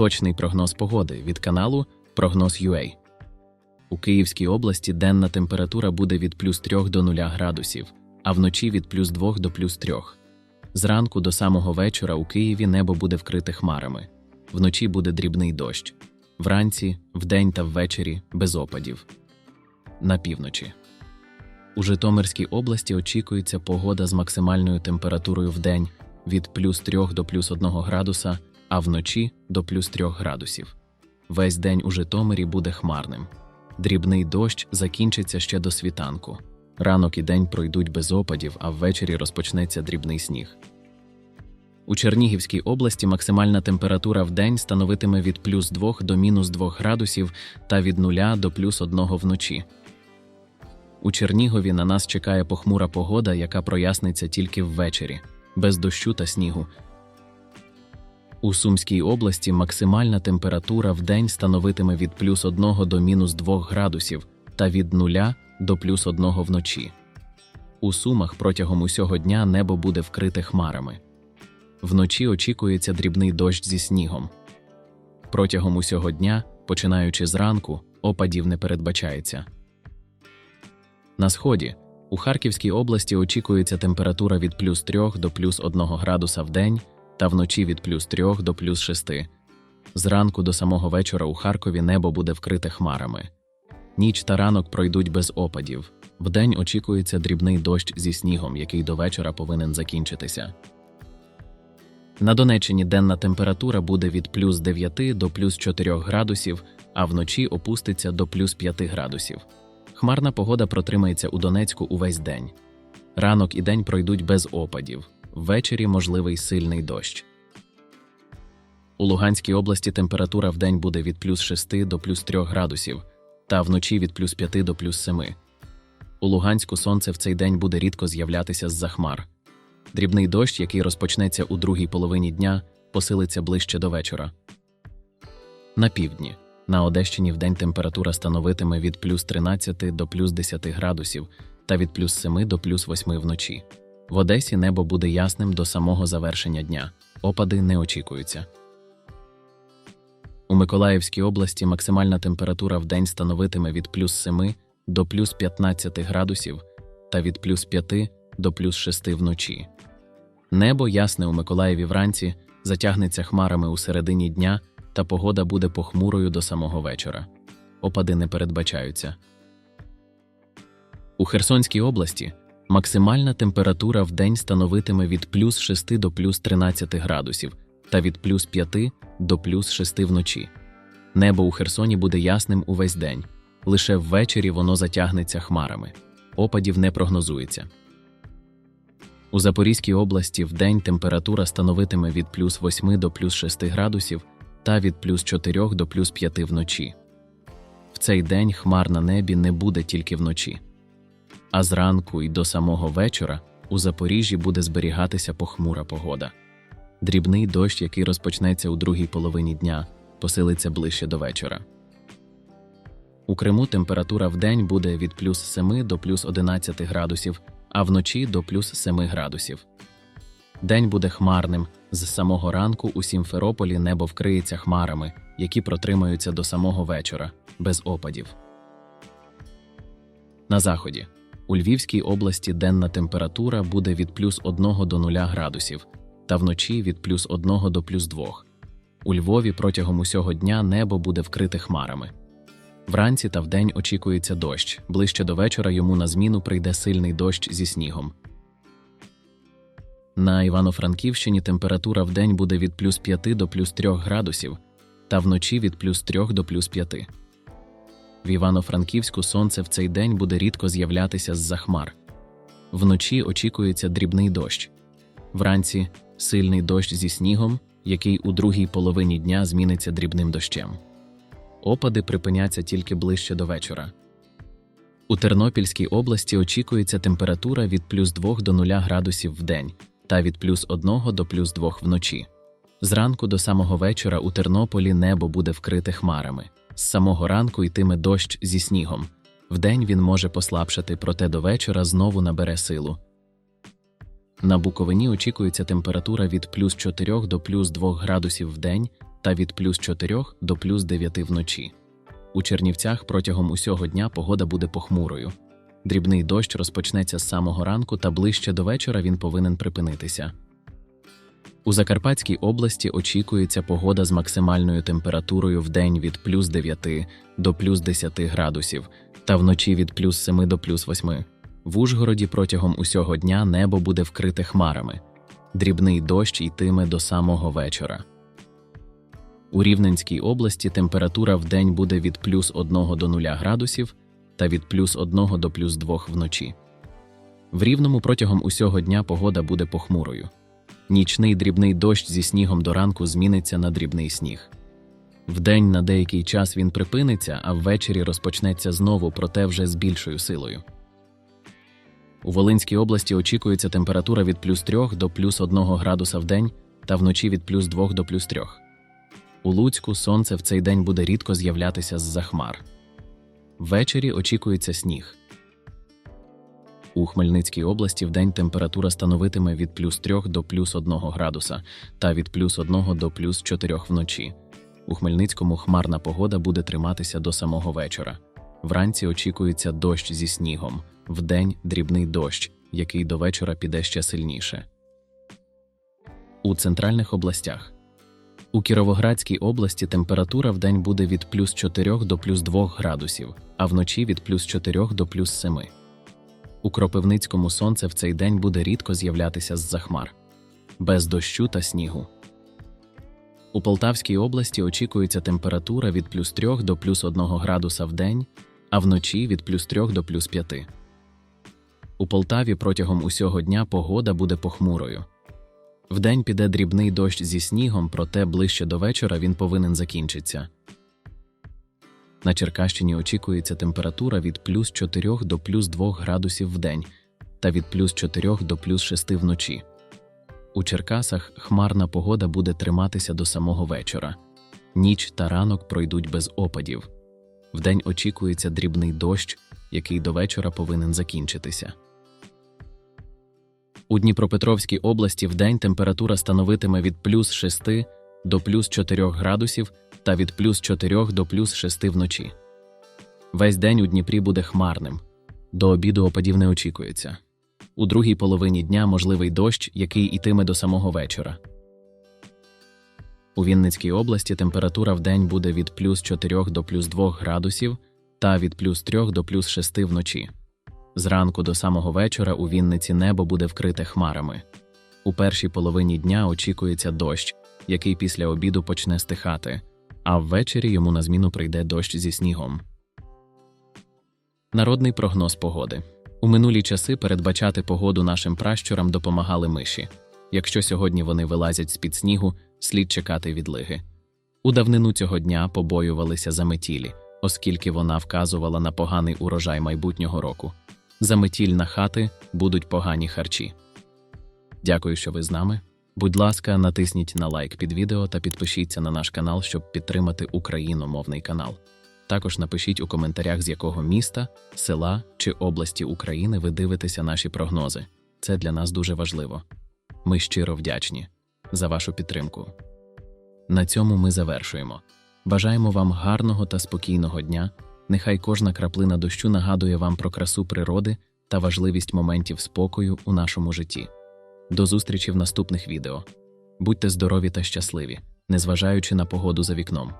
Точний прогноз погоди від каналу Прогноз UA. У Київській області денна температура буде від плюс 3 до 0 градусів, а вночі від плюс 2 до плюс 3. Зранку до самого вечора у Києві небо буде вкрите хмарами. Вночі буде дрібний дощ. Вранці, вдень та ввечері без опадів. На півночі. У Житомирській області очікується погода з максимальною температурою вдень від плюс 3 до плюс 1 градуса, а вночі до плюс 3 градусів. Весь день у Житомирі буде хмарним. Дрібний дощ закінчиться ще до світанку. Ранок і день пройдуть без опадів, а ввечері розпочнеться дрібний сніг. У Чернігівській області максимальна температура в день становитиме від плюс 2 до мінус 2 градусів та від 0 до плюс 1 вночі. У Чернігові на нас чекає похмура погода, яка проясниться тільки ввечері, без дощу та снігу. У Сумській області максимальна температура в день становитиме від плюс 1 до мінус 2 градусів та від 0 до плюс 1 вночі. У Сумах протягом усього дня небо буде вкрите хмарами. Вночі очікується дрібний дощ зі снігом. Протягом усього дня, починаючи зранку, опадів не передбачається. На сході у Харківській області очікується температура від плюс 3 до плюс 1 градуса в день та вночі від плюс 3 до плюс 6. Зранку до самого вечора у Харкові небо буде вкрите хмарами. Ніч та ранок пройдуть без опадів. Вдень очікується дрібний дощ зі снігом, який до вечора повинен закінчитися. На Донеччині денна температура буде від плюс 9 до плюс 4 градусів, а вночі опуститься до плюс 5 градусів. Хмарна погода протримається у Донецьку увесь день. Ранок і день пройдуть без опадів. Ввечері можливий сильний дощ. У Луганській області температура вдень буде від плюс 6 до плюс 3 градусів, та вночі від плюс 5 до плюс 7. У Луганську сонце в цей день буде рідко з'являтися з-за хмар. Дрібний дощ, який розпочнеться у другій половині дня, посилиться ближче до вечора. На півдні. На Одещині вдень температура становитиме від плюс 13 до плюс 10 градусів та від плюс 7 до плюс 8 вночі. В Одесі небо буде ясним до самого завершення дня. Опади не очікуються. У Миколаївській області максимальна температура в день становитиме від плюс 7 до плюс 15 градусів та від плюс 5 до плюс 6 вночі. Небо ясне у Миколаєві вранці затягнеться хмарами у середині дня, та погода буде похмурою до самого вечора. Опади не передбачаються. У Херсонській області максимальна температура в день становитиме від плюс 6 до плюс 13 градусів та від плюс 5 до плюс 6 вночі. Небо у Херсоні буде ясним увесь день. Лише ввечері воно затягнеться хмарами. Опадів не прогнозується. У Запорізькій області вдень температура становитиме від плюс 8 до плюс 6 градусів та від плюс 4 до плюс 5 вночі. В цей день хмар на небі не буде тільки вночі. А зранку і до самого вечора у Запоріжжі буде зберігатися похмура погода. Дрібний дощ, який розпочнеться у другій половині дня, посилиться ближче до вечора. У Криму температура в день буде від плюс 7 до плюс 11 градусів, а вночі до плюс 7 градусів. День буде хмарним. З самого ранку у Сімферополі небо вкриється хмарами, які протримаються до самого вечора, без опадів. На заході. У Львівській області денна температура буде від плюс 1 до 0 градусів, та вночі від плюс 1 до плюс 2. У Львові протягом усього дня небо буде вкрите хмарами. Вранці та вдень очікується дощ. Ближче до вечора йому на зміну прийде сильний дощ зі снігом. На Івано-Франківщині температура вдень буде від плюс 5 до плюс 3 градусів, та вночі від плюс 3 до плюс 5. В Івано-Франківську сонце в цей день буде рідко з'являтися з-за хмар. Вночі очікується дрібний дощ. Вранці сильний дощ зі снігом, який у другій половині дня зміниться дрібним дощем. Опади припиняться тільки ближче до вечора. У Тернопільській області очікується температура від плюс 2 до 0 градусів в день та від плюс 1 до плюс 2 вночі. Зранку до самого вечора у Тернополі небо буде вкрите хмарами. З самого ранку йтиме дощ зі снігом. Вдень він може послабшати, проте до вечора знову набере силу. На Буковині очікується температура від плюс 4 до плюс 2 градусів в день та від плюс 4 до плюс 9 вночі. У Чернівцях протягом усього дня погода буде похмурою. Дрібний дощ розпочнеться з самого ранку та ближче до вечора він повинен припинитися. У Закарпатській області очікується погода з максимальною температурою в день від плюс 9 до плюс 10 градусів та вночі від плюс 7 до плюс 8. В Ужгороді протягом усього дня небо буде вкрите хмарами. Дрібний дощ йтиме до самого вечора. У Рівненській області температура в день буде від плюс 1 до 0 градусів та від плюс 1 до плюс 2 вночі. В Рівному протягом усього дня погода буде похмурою. Нічний дрібний дощ зі снігом до ранку зміниться на дрібний сніг. Вдень на деякий час він припиниться, а ввечері розпочнеться знову, проте вже з більшою силою. У Волинській області очікується температура від плюс 3 до плюс 1 градуса в день та вночі від плюс 2 до плюс 3. У Луцьку сонце в цей день буде рідко з'являтися з-за хмар. Ввечері очікується сніг. У Хмельницькій області вдень температура становитиме від плюс 3 до плюс 1 градуса та від плюс 1 до плюс 4 вночі. У Хмельницькому хмарна погода буде триматися до самого вечора. Вранці очікується дощ зі снігом, вдень дрібний дощ, який до вечора піде ще сильніше. У центральних областях у Кіровоградській області температура вдень буде від плюс 4 до плюс 2 градусів, а вночі від плюс 4 до плюс 7. У Кропивницькому сонце в цей день буде рідко з'являтися з-за хмар, без дощу та снігу. У Полтавській області очікується температура від плюс 3 до плюс 1 градуса в день, а вночі від плюс 3 до плюс 5. У Полтаві протягом усього дня погода буде похмурою. Вдень піде дрібний дощ зі снігом, проте ближче до вечора він повинен закінчитися. На Черкащині очікується температура від плюс 4 до плюс 2 градусів в день та від плюс 4 до плюс 6 вночі. У Черкасах хмарна погода буде триматися до самого вечора. Ніч та ранок пройдуть без опадів. Вдень очікується дрібний дощ, який до вечора повинен закінчитися. У Дніпропетровській області вдень температура становитиме від плюс 6 до плюс 4 градусів та від плюс 4 до плюс 6 вночі. Весь день у Дніпрі буде хмарним. До обіду опадів не очікується. У другій половині дня можливий дощ, який ітиме до самого вечора. У Вінницькій області температура в день буде від плюс 4 до плюс 2 градусів та від плюс 3 до плюс 6 вночі. Зранку до самого вечора у Вінниці небо буде вкрите хмарами. У першій половині дня очікується дощ, який після обіду почне стихати, а ввечері йому на зміну прийде дощ зі снігом. Народний прогноз погоди. У минулі часи передбачати погоду нашим пращурам допомагали миші. Якщо сьогодні вони вилазять з-під снігу, слід чекати відлиги. У давнину цього дня побоювалися за метілі, оскільки вона вказувала на поганий урожай майбутнього року. За метіль на хати будуть погані харчі. Дякую, що ви з нами. Будь ласка, натисніть на лайк під відео та підпишіться на наш канал, щоб підтримати україномовний канал. Також напишіть у коментарях, з якого міста, села чи області України ви дивитеся наші прогнози. Це для нас дуже важливо. Ми щиро вдячні за вашу підтримку. На цьому ми завершуємо. Бажаємо вам гарного та спокійного дня. Нехай кожна краплина дощу нагадує вам про красу природи та важливість моментів спокою у нашому житті. До зустрічі в наступних відео. Будьте здорові та щасливі, незважаючи на погоду за вікном.